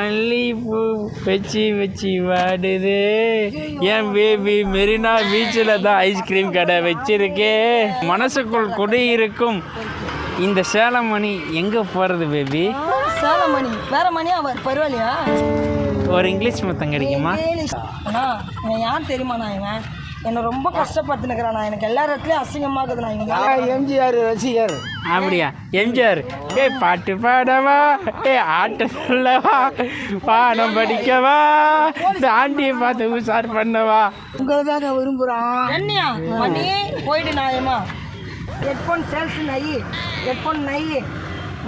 மல்லிகைப்பூ வச்சு வச்சு வாடுது. என் பேபி மெரினா பீச்சில் தான் ஐஸ்கிரீம் கடை வச்சிருக்கே. மனசுக்குள் குடியிருக்கும் இந்த சேலம் மணி எங்கே போகிறது பேபி சேலம் மணி வேற மணி அவர் பரவாயில்லையா? ஒரு இங்கிலீஷ் மொத்தம் கிடைக்குமா? யார் தெரியுமாண்ணா இவன்? என்னை ரொம்ப கஷ்டப்படுத்தினுக்கிறான். எனக்கு எல்லா இடத்துலயும் அசிங்கமாகுதுண்ணா இவன் எம்ஜிஆர் ரசிகர். அப்படியா? எம்ஜிஆர். ஏ பாட்டு பாடவா? ஏ ஆட்ட சொல்லவா? பாடம் படிக்கவா? இந்த ஆண்டியை பார்த்து உஷார் பண்ணவா? உங்களை தாங்க விரும்புகிறான் என்னையா? மணி? போயிடு நாயமா ஹெட்ஃபோன் சேல்ஸ் நை ஹெட்ஃபோன் நை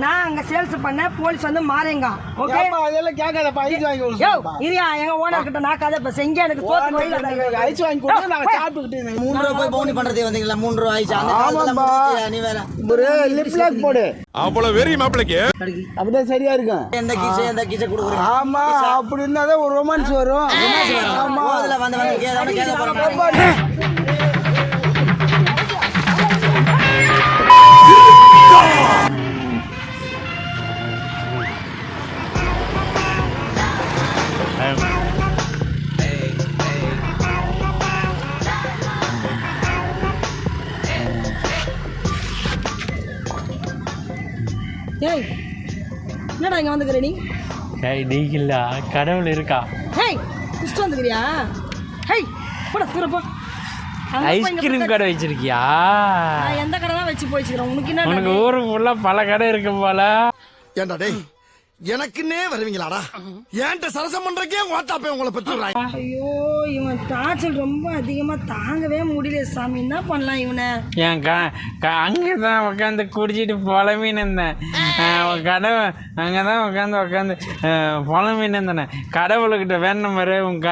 நான் அங்க சேல்ஸ் பண்ணேன் போலீஸ் வந்து மாறேங்க ஓகே அதெல்லாம் கேட்காதப்பா ஐஸ் வாங்கி யோ இரியா எங்க ஓனர் கிட்ட நான் கதை இப்ப செஞ்சு எனக்கு தோத்து வழி ஐஸ் வாங்கி கொடுத்து நாங்கள் சாப்பிட்டுக்கிட்டு மூணு ரூபா போய் பவுனி பண்றதே வந்தீங்களா? மூணு ரூபா ஆயிடுச்சு அந்த காலத்துல ஆமாம்பா. நீ வேற. ஒரு லிப் லாக் போடு. அவ்வளவு வெறி மாப்பிளைக்கு. அப்படிதான் சரியா இருக்கும் எந்த கீசை எந்த கீசை கொடுக்குறீங்க? ஆமா அப்படி இருந்தா தான் ஒரு ரொமான்ஸ் வரும். ஆமா. அதுல வந்து வந்து கேட்க கேட்க போறோம் இங்க வந்துக்கிற நீ ஏய் நீங்களா கடவுள் இருக்கா? ஹேய் குஷ்டு வந்துக்கிறியா? ஹேய் போட தூர போ. அங்க போய் இங்க ஐஸ்கிரீம் கடை வச்சிருக்கியா? நான் எந்த கடை தான் வச்சு போயிச்சுக்கிறேன் உனக்கு என்ன உனக்கு ஊரு ஃபுல்லாக பல கடை இருக்கு போல. ஏண்டா டேய் எனக்குன்னே வருவீங்களாடா? ஏன்ட்ட சரசம் பண்றக்கே ஓட்டாப்பே உங்களை பெற்றுறாங்க ஐயோ இவன் டார்ச்சல் ரொம்ப அதிகமா தாங்கவே முடியல சாமி. என்ன பண்ணலாம் இவனை? என் க க அங்கே தான் உட்காந்து குடிச்சிட்டு புலம்பின்னு இருந்தேன். அஹ் கடை அங்கே தான் உட்காந்து உட்காந்து புலம்பின்னு இருந்தேன். கடவுள்கிட்ட வேணும் பாரு உன் க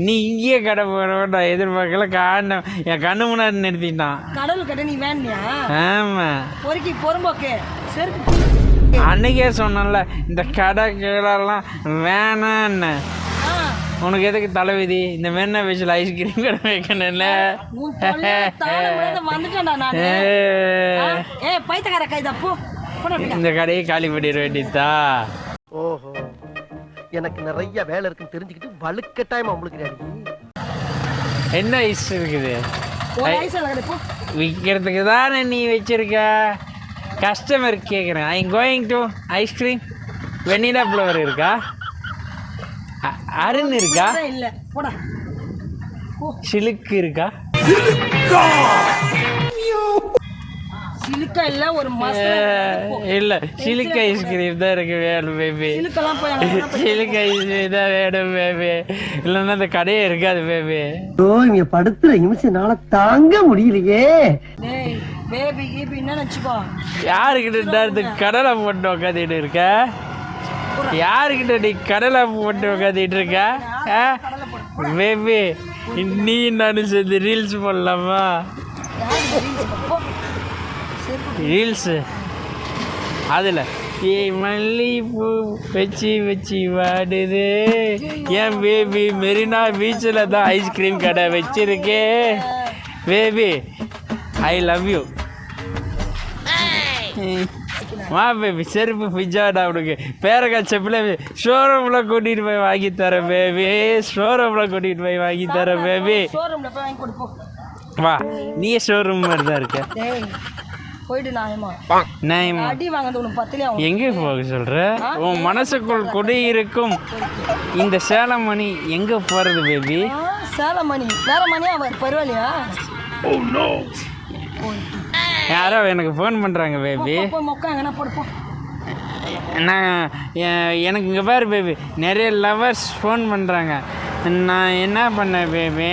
நீ இங்கேயே கடை போட நான் எதிர்பார்க்கல காண்ட என் கண்ணு முன்னாடி நிறுத்திட்டான். கடவுள் கிட்ட நீ வேணியா ஆமாம் பொறுக்கி பொறும்போக்கு செருப்பு அன்னைக்கே சொன்னேன்ல இந்த கடை கீழெல்லாம் வேணான்னு உனக்கு எதுக்கு தலைவிதி? இந்த வெண்ணெய் வயசில் ஐஸ்கிரீம் கடை வைக்கணும்ல. இந்த கடையை காலி பண்ணிட வேண்டியதா ஓஹோ. எனக்கு நிறைய வேலை இருக்குன்னு தெரிஞ்சுக்கிட்டு வலுக்கட்டாயமா உங்களுக்கு என்ன ஐஸ் இருக்குது? ஒரு ஐஸ் கடை போ. விற்கிறதுக்கு தானே நீ வச்சிருக்க? கஸ்டமர் கேட்குறேன் I going to ice cream vanilla flavour இருக்கா? அ- அருண் இருக்கா? இல்ல போடா. சிலுக்கு இருக்கா? சிலுக்கா இல்ல ஒரு மசாலா அஹ், இல்ல சிலுக்கு ஐஸ்கிரீம் தான் இருக்கு வேணும் பேபி சிலுக்கு ஐஸ்கிரீம் தான் வேணும் பேபி இல்லைன்னா அந்த கடையே இருக்காது பேபி ஓ இங்க படுத்துற நிமிஷம்னால தாங்க முடியலையே. டேய் பேபி கீபி என்ன நினச்சிக்கோ யாருக்கிட்ட இந்த கடலை போட்டு உக்காந்துட்டு இருக்க? யாருக்கிட்ட நீ கடலை போட்டு உக்காந்துட்டு இருக்க? பேபி நீ நானும் சேர்ந்து ரீல்ஸ் போடலாமா? ரீல்ஸு. அதில் ஏ மல்லிகைப்பூ வச்சு வச்சு வாடுது. என் பேபி மெரினா பீச்சில் தான் ஐஸ்கிரீம் கடை வச்சிருக்கே. பேபி ஐ லவ் யூ வா பேபி செருப்பு பிஜாடா உனக்கு. பேரக்கா செப்பில் ஷோரூமில் கூட்டிகிட்டு போய் வாங்கி தரேன் பேபி ஷோரூமில் கூட்டிகிட்டு போய் வாங்கி தரேன் பேபி ஷோரூம்ல போய் வாங்கி கொடுப்போம். வா நீயே ஷோரூம் மாதிரி தான் இருக்க. டேய். போயிட்டு நாயமா நான் அடி வாங்குறது உனக்கு பத்திலே ஆகும் எங்கே போக சொல்ற? உன் மனசுக்குள் குடியிருக்கும் இந்த சேலம் மணி எங்கே போகிறது பேபி ஆ, சேலம் மணி வேற அவர் பரவாயில்லையா? யாரோ எனக்கு ஃபோன் பண்ணுறாங்க பேபி போ, போ மொக்கா எங்கன்னா போடு போ. நான் எ- எனக்கு இங்கே பாரு பேபி நிறைய லவர்ஸ் ஃபோன் பண்ணுறாங்க நான் என்ன பண்ணேன் பேபி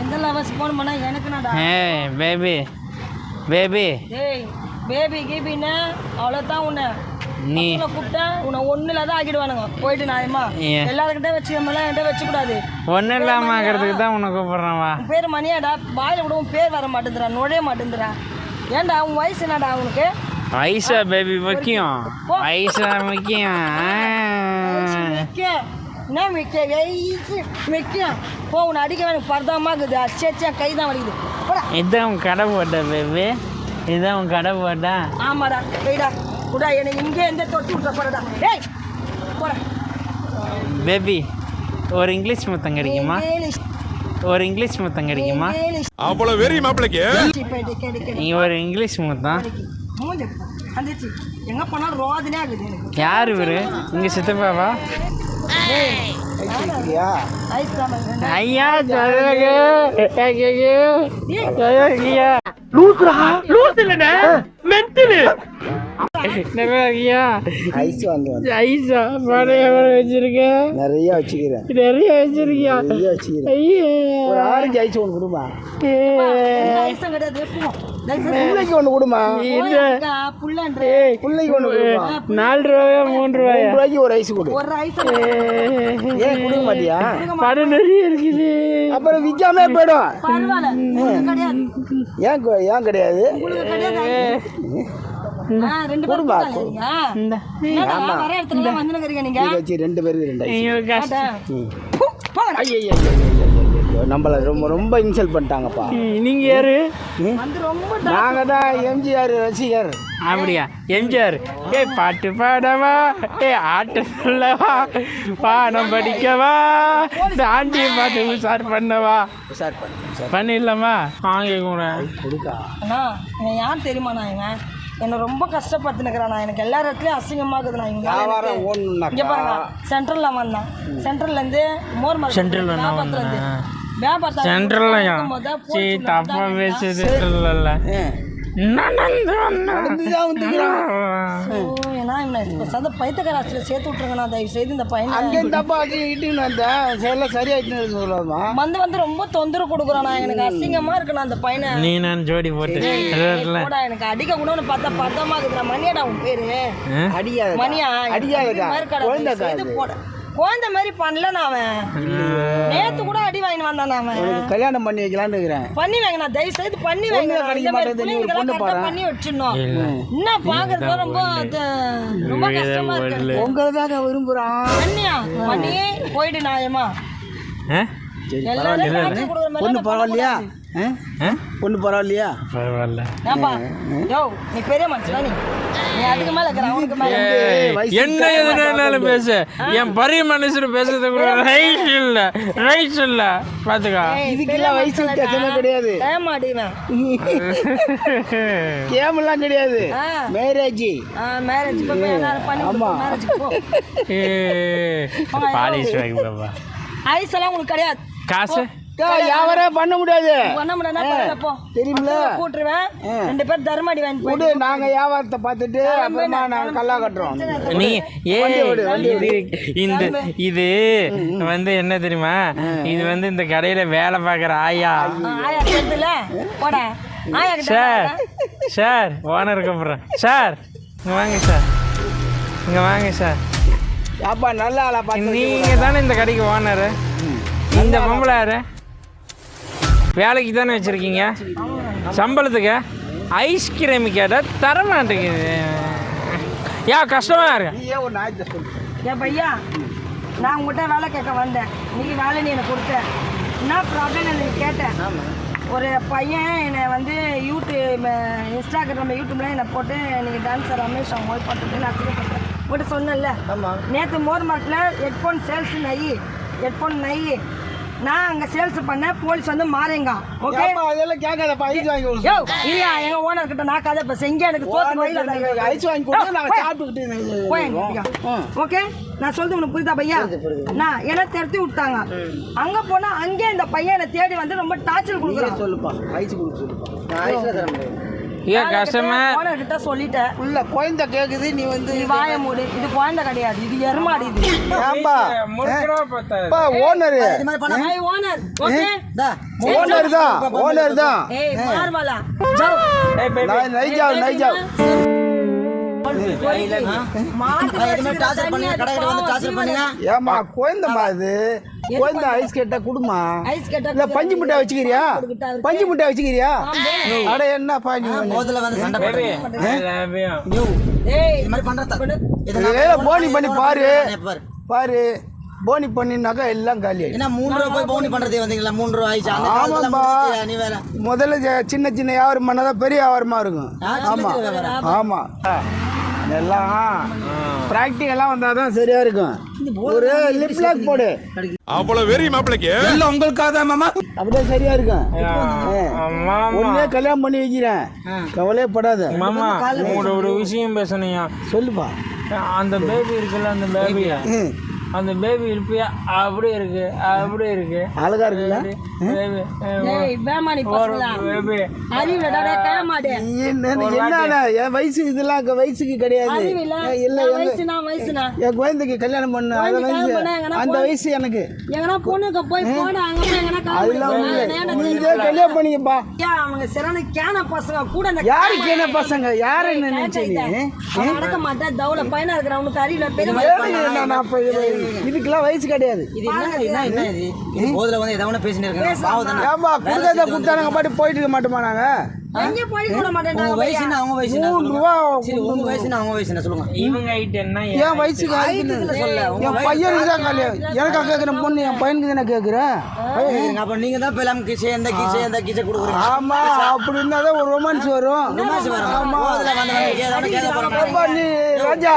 எந்த லவர்ஸ் ஃபோன் எனக்கு ஏ பேபி பேபி டேய் பேபி கீபின்னா அவ்வளோதான் உன்னை. நீ கூப்பிட்டா உன்னை ஒன்றுல தான் ஆக்கிடுவானுங்க. போயிட்டு நாயமா? எல்லாருக்கிட்ட வச்சு நம்மளாம் என்கிட்ட வச்சுக்கூடாது. ஒன்றும் இல்லாமல் ஆக்கிறதுக்கு தான் உன்னை கூப்பிட்றேன் வா. உன் பேர் மணியாடா. வாயில கூட உன் பேர் வர மாட்டேங்கிறா நுழைய மாட்டேங்கிறா ஏன்டா உன் வயசு என்னடா உனக்கு? ஐசா பேபி முக்கியம். ஐசா முக்கியம். என்ன மிக்க வெயிச்சு மிக்க போ உன்னை அடிக்க வேணும். பரதாமா இருக்குது. அச்சா கை தான் வலிக்குது. இதான் உன் கடை போட்ட பேபி. இதான் உன் கடை போட்டா. ஆமாடா. வெயிடா குடா என்னை இங்கே எந்த தொட்டு விட்ட போறடா? டேய் போடா. பேபி ஒரு இங்கிலீஷ் முத்தம் கிடைக்குமா? ஒரு இங்கிலீஷ் முத்தம் கிடைக்குமா? அவ்வளவு வெறி மாப்பிளைக்கு. கேடு கேடு. நீ ஒரு இங்கிலீஷ் முத்தம். எங்க போனாலும் ரோதனே ஆகுது எனக்கு. யார் இவரு? இங்கே சித்தப்பாவா? ஐயா ஐஸ் கிராம் ஐயா சொல்லுங்க ஐயையோ. சொல்லுங்கய்யா. நம்ம ஐஸ் வாங்க வந்து ஐசா படம் நிறைய வச்சுக்கிறேன் நிறைய வச்சிருக்கியா நிறைய வச்சுக்கிறேன் ஐயோ ஒரு ஆரஞ்சு ஐஸ் ஒன்று கொடுமா பிள்ளைக்கு ஒன்று கொடுமா. பிள்ளைக்கு ஒன்று கொடுமா. நாலு ரூபாயா மூணு ரூபாயா? ரூபாய்க்கு ஒரு ஐஸ் கொடு. ஒரு ஐஸ் ஏன் கொடுக்க மாட்டியா? படம் நிறைய இருக்குது. அப்புறம் விற்காம போயிடும். ஏன் ஏன் கிடையாது? ரெண்டு பேருக்கு ரெண்டு ஐஸ் ஐயோ நம்மளை ரொம்ப ரொம்ப இன்சல்ட் பண்ணிட்டாங்கப்பா. நீங்க யாரு? வந்து ரொம்ப நாங்கள் தான் எம்ஜிஆர் ரசிகர். அப்படியா? எம்ஜிஆர். ஏய் பாட்டு பாடவா? ஏய் ஆட்டு சொல்லவா? பாடம் படிக்கவா? இந்த பாட்டு உஷார் பண்ணவா? சார் பண்ணு பண்ணிடலாமா? கொடுக்கா. அண்ணா யார் தெரியுமாண்ணா இவன்? என்னை ரொம்ப கஷ்டப்படுத்தினுக்கிறான் எனக்கு எல்லா இடத்துலையும் இவங்க வியாபாரம் இங்க பாருங்க. சென்ட்ரல்ல வந்தான். சென்ட்ரல்ல இருந்து மோர் மார்க்கெட் சென்ட்ரல்ல சென்ட்ரல்லையா சீ தப்பா பேசுது சென்ட்ரல்ல நடந்து சத பைத்தியக்கார ஆசிரியர் சேர்த்து விட்டுருங்கண்ணா தயவு செய்து இந்த பையனை அங்கேயும் தப்பா அடி இட்டுன்னு வந்தேன் சரியாயிட்டுன்னு சொல்லாமா வந்து வந்து ரொம்ப தொந்தரவு கொடுக்குறானா எனக்கு அசிங்கமா இருக்குண்ணா அந்த பையனை நீ நான் ஜோடி போட்டு இல்ல. போடா எனக்கு அடிக்க கூடன்னு பார்த்தா பதமா இருக்குதுடா மணியாடா உன் பேரு அடியாத மணியா குழந்தை குழந்தைக்கா இது இது போட குழந்தை மாதிரி பண்ணலண்ணா அவன். நேத்து கூட அடி வாங்கிட்டு வந்தானா அவன். கல்யாணம் பண்ணி வைக்கலான்னு இருக்கிறேன். பண்ணி வைங்கண்ணா தயவு செய்து பண்ணி வைங்க. பொண்ணு கிடைக்க மாட்டேங்குது, நீ பொண்ணு. பண்ணி வச்சிடணும். என்ன பாக்குறது ரொம்ப அது, ரொம்ப கஷ்டமா இருக்கு. உங்களை தாங்க விரும்புகிறான் பண்ணியா பண்ணி போயிடு நாயமா? எல்லாரும் பொண்ணு பரவாயில்லையா? பொண்ணு பரவாயில்லையா? பரவாயில்ல. ஏப்பா யோ நீ பெரிய மனுஷனா நீ? நீ அதுக்கு மேல இருக்கிற அவனுக்கு மேல. ஏய், வயசு என்ன எதுனாலும் பேசு. என் பெரிய மனுஷர் பேசுறது கூட ரைட் இல்ல. ரைட் இல்ல. பாத்துக்கா. இதுக்கெல்லாம் வயசு வித்தியாசமே கிடையாது. ஏமாடிவன் கேமெல்லாம் கிடையாது. ஆ. மேரேஜ் மேரேஜ் ஆமா. மேரேஜ் போ. பாலிஷ் வாங்கி ஐஸ் எல்லாம் உங்களுக்கு கிடையாது. காசு? வியாபாரம் பண்ண முடியாது? பண்ண முடியாது போ. தெரியுமில கூட்டுருவேன். ரெண்டு பேர் தர்மடி வாங்கி விடு நாங்க வியாபாரத்தை பார்த்துட்டு அப்புறமா நாங்க கல்லா கட்டுறோம். நீ ஏ இது இந்த இது வந்து என்ன தெரியுமா? இது வந்து இந்த கடையில வேலை பார்க்குற ஆயா. ஆயா கேட்டுல? போட. ஆயா கிட்ட சார் சார் ஓனர் கூப்பிட்றேன். சார் இங்கே வாங்க சார். இங்கே வாங்க சார். அப்பா நல்ல ஆளா பார்த்து நீங்க தானே இந்த கடைக்கு ஓனரு? இந்த பொம்பளை யாரு? வேலைக்கு தானே வச்சிருக்கீங்க? சம்பளத்துக்கு? ஐஸ்கிரீம் கேட்டால் தர மாட்டேங்குது. ஏன் கஷ்டமா இருக்கு. ஏன் பையா நான் உங்கள்கிட்ட வேலை கேட்க வந்தேன். நீ வேலை நீ எனக்கு கொடுத்த. என்ன ப்ராப்ளம் எனக்கு கேட்டேன் ஒரு பையன் என்னை வந்து யூடியூப் இன்ஸ்டாகிராம் யூடியூப்ல என்னை போட்டு நீங்கள் டான்ஸர் ரமேஷ் அவங்க போய் போட்டுட்டு நான் அசிங்கப்படுறேன் உங்கள்கிட்ட சொன்னேன்ல நேற்று மோர் மார்ட்டில் ஹெட்ஃபோன் சேல்ஸ் நை ஹெட்ஃபோன் நை. நான் அங்கே சேல்ஸ் பண்ணேன் போலீஸ் வந்து மாறேங்க ஓகே அதெல்லாம் கேட்காதப்பா ஐஸ் வாங்கி கொடு யோ இல்லையா? எங்கள் ஓனர் கிட்ட நான் கதை இப்போ செஞ்சு எனக்கு தோத்து வழியில் ஐஸ் வாங்கி கொடுத்து நாங்க சாப்பிட்டுக்கிட்டு எங்க. ஓகே நான் சொல்றது உனக்கு புரியுதா பையா? நான் என்ன திருத்தி விட்டாங்க. அங்க போனா அங்கே இந்த பையன் தேடி வந்து ரொம்ப டார்ச்சர் கொடுக்குறான். சொல்லுப்பா ஐஸ் கொடுக்க சொல்லுப்பா. நான் ஐஸ்ல தர முடியாது. ஏன் கஸ்டமர் ஓனர் கிட்ட சொல்லிட்டேன். உள்ள குழந்தை கேக்குது நீ வந்து நீ வாய மூடு. இது குழந்தை கிடையாது. இது எருமாடு இது. ஏம்பா அப்பா ஓனரு. இது மாதிரி பண்ண ஐ ஓனர் ஓகே? இந்தா, ஓனர் தான் ஓனர் தான் ஏய் மார்வாலா ஜாவ் பண்ணுங்க ஏமா குழந்தைமா இது குழந்தை ஐஸ் கேட்டா குடுமா? ஐஸ் கேட்டா இல்ல பஞ்சு முட்டை வச்சுக்கிறியா? பஞ்சு முட்டை வச்சுக்கிறியா? அட நீ ஒண்ணு? முதல்ல வந்து சண்டை போனி பண்ணி பாரு. பாரு. போனி பண்ணினாக்கா எல்லாம் காலி என்ன மூணு ரூபா போய் பவுனி பண்றதே வந்தீங்களா? மூணு ரூபா ஆயிடுச்சு. ஆமாம்பா. நீ வேற. முதல்ல சின்ன சின்ன வியாபாரம் பண்ணாதான் பெரிய வியாபாரமா இருக்கும். ஆமா. ஆமா. எல்லாம் ப்ராக்டிக்கலாக வந்தால் தான் சரியா இருக்கும். ஒரு லிப் லாக் போடு. அவ்வளவு வெறி மாப்பிளைக்கு? எல்லாம் உங்களுக்காக தான் மாமா. அப்படியே சரியா இருக்கும். ஒன்னே கல்யாணம் பண்ணி வைக்கிறேன். கவலையே படாத மாமா ஒரு விஷயம் பேசணையா சொல்லுப்பா. அந்த பேபி இருக்குல்ல அந்த பேபி ம். அந்த பேபி இருப்பியா? அப்படியே இருக்கு அப்படியே இருக்கு. அழகா இருக்குல்ல? என் வயசு இதெல்லாம் வயசுக்கு கிடையாது. இல்ல. என் குழந்தைக்கு கல்யாணம் பண்ண அந்த வயசு அந்த வயசு எனக்கு. கல்யாணம் பண்ணிக்கப்பா? அவங்க சிறன கேன பசங்க கூட யாருக்கு என்ன பசங்க? யாரு என்ன நினைச்ச நீ? அவன் நடக்க மாட்டேன் தவுல பையனா இருக்கிற அவனுக்கு அறிவில பெரிய இதுக்கெல்லாம் வயசு கிடையாது. இது என்ன என்ன என்ன இது? போதுல வந்து எதோ ஒண்ணு பேசிட்டு தானே. ஏன்பா குடுக்கறத கொடுத்தா நாங்க பாட்டு போயிட்டு இருக்க மாட்டோமா நாங்க? என் வயசுக்கு என் பையனுக்கு தான் கல்யாணம் எனக்கா கேட்குறேன் பொண்ணு என் பையனுக்கு தானே கேட்குறேன் அப்ப நீங்க தான் பெலாம் கிச்சே எந்த கிச்சே எந்த கிச்சே கொடுக்குறீங்க ஆமா அப்படி தான் ஒரு ரொமான்ஸ் வரும் ரொமான்ஸ் வரும் நீ ராஜா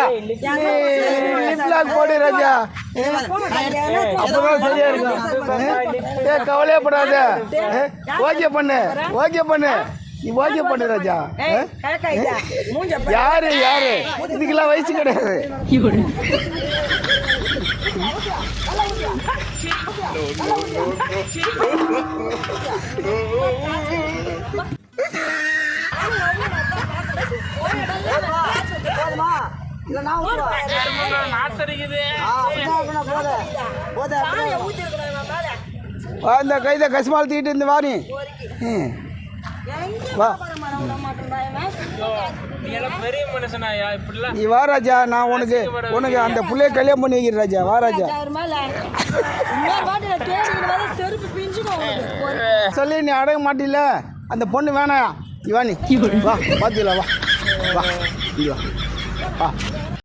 போடு ராஜா சரியா இருக்கும் ஏ கவலையப்படாத ஓகே பண்ணு ஓகே பண்ணு நீ ஓகே பண்ணு ராஜா. யாரு யாரு? இதுக்கெல்லாம் வயசு கிடையாது. இந்த கைதை கசுமால் தீட்டு இந்த வாணி ம். நீ எல்லாம் பெரிய மனுஷனாயா இப்படிலாம் நீ வா ராஜா நான் உனக்கு உனக்கு அந்த புள்ளைய கல்யாணம் பண்ணி வைக்கிறேன் ராஜா. வா ராஜா. சொல்லி நீ அடங்க மாட்டில அந்த பொண்ணு வேணாம். நீ. வா நீ வா. பார்த்துக்கலாம் வா வா. வா.